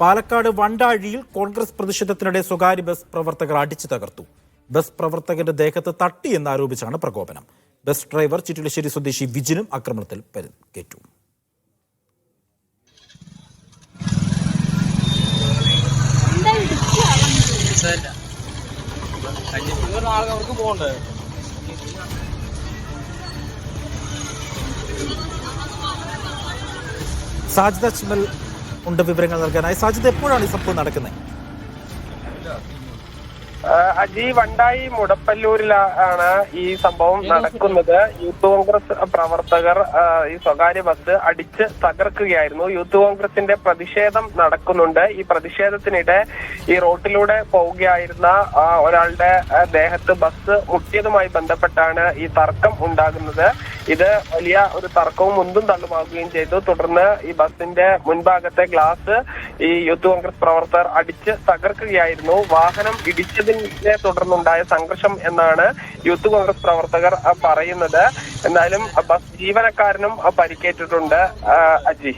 പാലക്കാട് വണ്ടാഴിയിൽ കോൺഗ്രസ് പ്രതിഷേധത്തിനിടെ സ്വകാര്യ ബസ് പ്രവർത്തകർ അടിച്ചു തകർത്തു. ബസ് പ്രവർത്തകന്റെ ദേഹത്ത് തട്ടി എന്നാരോപിച്ചാണ് പ്രകോപനം. ബസ് ഡ്രൈവർ ചിറ്റിലശ്ശേരി സ്വദേശി വിജിനും ആക്രമണത്തിൽ പരിക്കേറ്റു. അവർക്ക് ഉണ്ട് വിവരങ്ങൾ നൽകാനായി. സാജിദ് എപ്പോഴാണ് ഈ സംഭവം നടക്കുന്നത്? അജി വണ്ടായി മുടപ്പല്ലൂരിലാണ് ഈ സംഭവം നടക്കുന്നത്. യൂത്ത് കോൺഗ്രസ് പ്രവർത്തകർ ഈ സ്വകാര്യ ബസ് അടിച്ച് തകർക്കുകയായിരുന്നു. യൂത്ത് കോൺഗ്രസിന്റെ പ്രതിഷേധം നടക്കുന്നുണ്ട്. ഈ പ്രതിഷേധത്തിനിടെ ഈ റോട്ടിലൂടെ പോവുകയായിരുന്ന ഒരാളുടെ ദേഹത്ത് ബസ് മുട്ടിയതുമായി ബന്ധപ്പെട്ടാണ് ഈ തർക്കം ഉണ്ടാകുന്നത്. ഇത് വലിയ ഒരു തർക്കവും മുന്തും തള്ളുമാകുകയും ചെയ്തു. തുടർന്ന് ഈ ബസിന്റെ മുൻഭാഗത്തെ ഗ്ലാസ് ഈ യൂത്ത് കോൺഗ്രസ് പ്രവർത്തകർ അടിച്ച് തകർക്കുകയായിരുന്നു. വാഹനം ഇടിച്ചതിനെ തുടർന്നുണ്ടായ സംഘർഷം എന്നാണ് യൂത്ത് കോൺഗ്രസ് പ്രവർത്തകർ പറയുന്നത്. എന്നാലും ബസ് ജീവനക്കാരനും പരിക്കേറ്റിട്ടുണ്ട് അജി.